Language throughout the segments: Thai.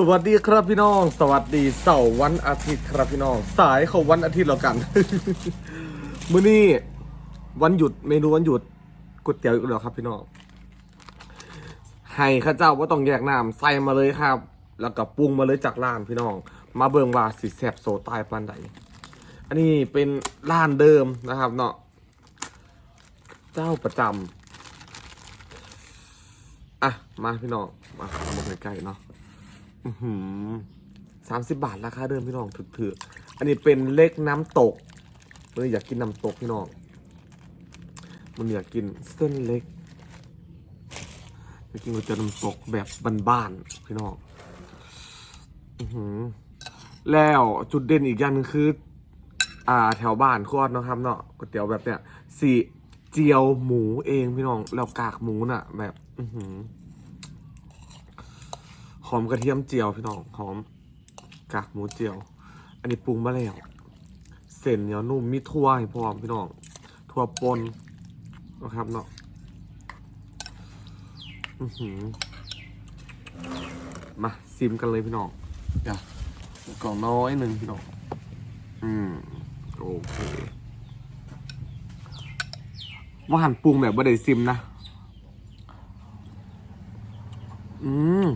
สวัสดีครับพี่น้อง สวัสดีเสาร์วันอาทิตย์ครับพี่น้อง สายเขาวันอาทิตย์แล้วกัน มื้อนี้วันหยุดเมนูวันหยุดก๋วยเตี๋ยวอีกแล้วครับพี่น้องให้ข้าเจ้าว่าต้องแยกน้ำใส่มาเลยครับ แล้วก็ปรุงมาเลยจากร้านพี่น้อง มาเบิ่งว่าสิแซ่บโซตายปานใดอันนี้เป็นร้านเดิมนะครับเนาะเจ้าประจำอะมาพี่น้องมาเอามาใกล้ๆเนาะ สามสิบบาทราคาเดิมพี่น้องถือๆอันนี้เป็นเล็กน้ำตกมันอยากกินน้ำตกพี่น้องมันอยากกินเส้นเล็กอยากกินก๋วยเตี๋ยวน้ำตกแบบบ้านๆพี่น้องอแล้วจุดเด่นอีกอย่างนึงคือ อ่าแถวบ้านโคตรนะครับเนาะก๋วยเตี๋ยวแบบเนี้ยสีเจียวหมูเองพี่น้องแล้วกากหมูน่ะ แบบ อือหือ หอมกระเทียมเจียวพี่น้องหอมกากหมูเจียว อันนี้ปรุงมาแล้วเส้นเหนียวนุ่มมีทั่วให้พร้อมพี่น้องทั่วปนนะครับเนาะอือหือมาซิมกันเลยพี่น้องเดี๋ยวกล่องน้อยหนึ่งพี่น้องอืมโอเคว่าหันปรุงแบบบ่ได้ซิมนะ อืม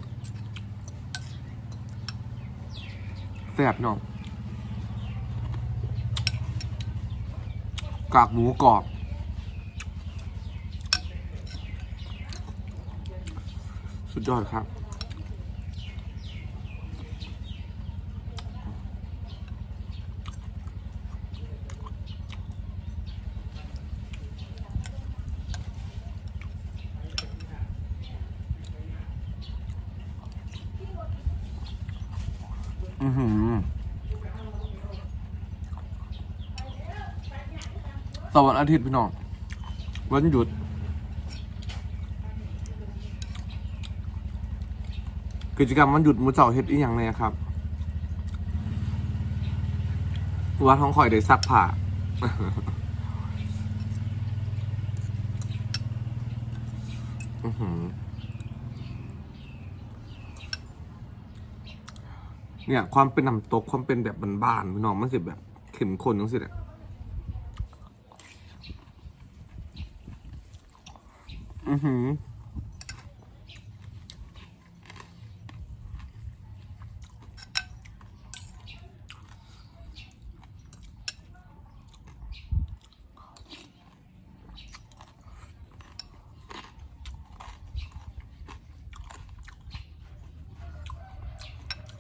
แซ่บเนาะกากหมูกรอบ สุดยอดครับ อือหือสวันอาทิตย์พี่น้อง วันหยุด กิจกรรมวันหยุดหมูเจ้าเฮ็ดอีหยังเลยครับวัดท้องคอยได้ซักผ้าอื้อหือ เนี่ย ความเป็นน้ำตกความเป็นแบบบ้านๆพี่น้องมันสิแบบเข้มข้นจังสิเนี่ยอือหือ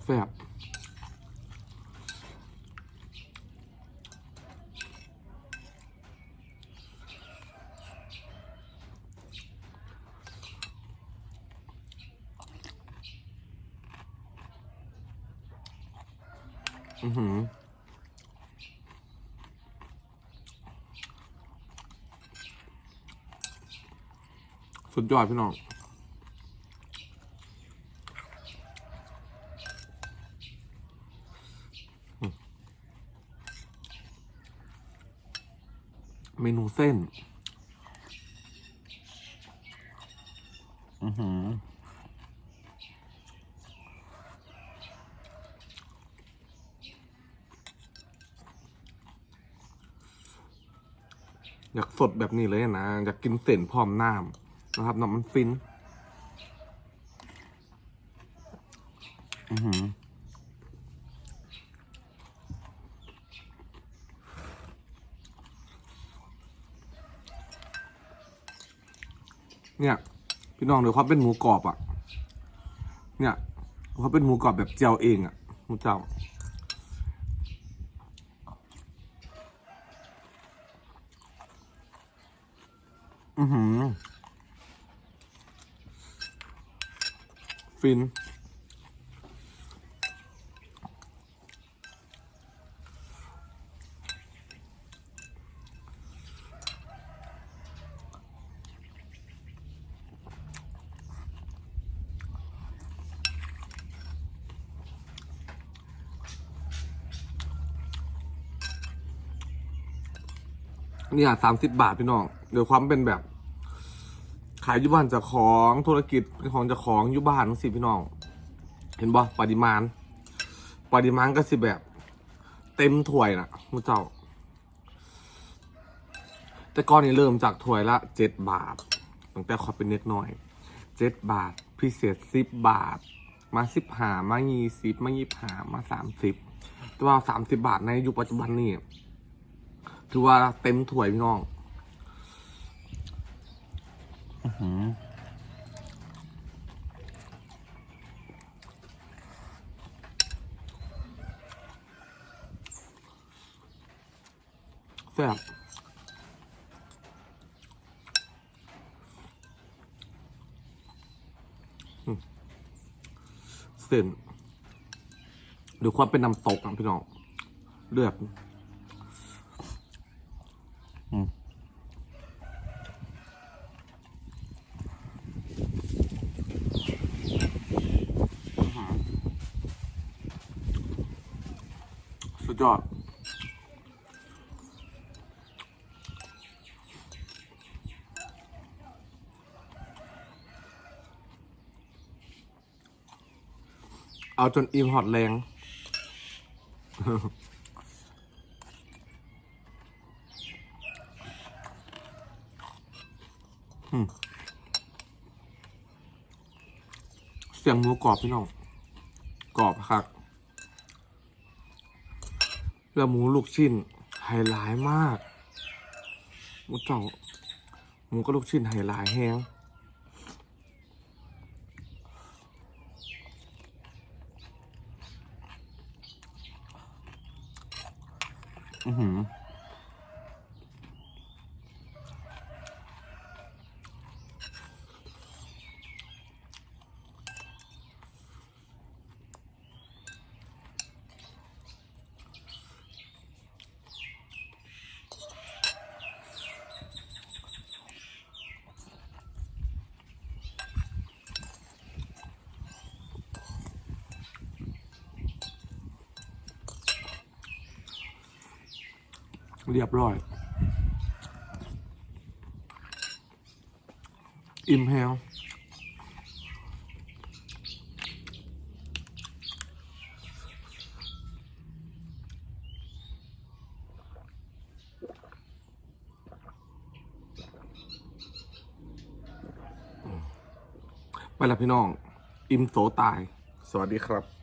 แซ่บ อือหือสุดยอดพี่น้องเมนูเส้น อือหือ อยากสดแบบนี้เลยนะ อยากกินเส้นพร้อมน้ำนะครับน้ำมันฟิน อือหือเนี่ย พี่น้องเดี๋ยวเขาเป็นหมูกรอบอะ เนี่ยเขาเป็นหมูกรอบแบบเจียวเองอะหมูเจ้า อือหือ ฟิน นี่ยสามสิบบาทพี่น้องเดี๋ยวความเป็นแบบ ขายยุบ้านเจะของธุรกิจของเจะของยุบ้านสิพี่น้อง เห็นบ่ปริมาณ ปริมาณก็สิแบบ เต็มถ้วยนะมุเจ้า แต่ก่อนนี่เริ่มจากถ้วยละเจ็ดบาทตั้งแต่ขอเป็นเน็กน้อยเจ็ดบาท พิเศษสิบบาท มาสิบหามายี่สิบมายี่หามาสามสิบแต่ว่าสามสิบบาทในยุคปัจจุบันนี่ ถือว่าเต็มถ้วยพี่น้องแซ่บเส้นดูความเป็นน้ำตกอะพี่น้องเลือด ยอดเอาจนอิ่มหอดแรงเสียงหมูกรอบพี่น้อง กรอบครับ แล้วหมูลูกชิ้นไฮไลท์มากหมูจ่องหมูก็ลูกชิ้นไฮไลท์แห้งอือหือ เรียบร้อย อิ่มแฮวไปละพี่น้อง อิ่มโสตาย สวัสดีครับ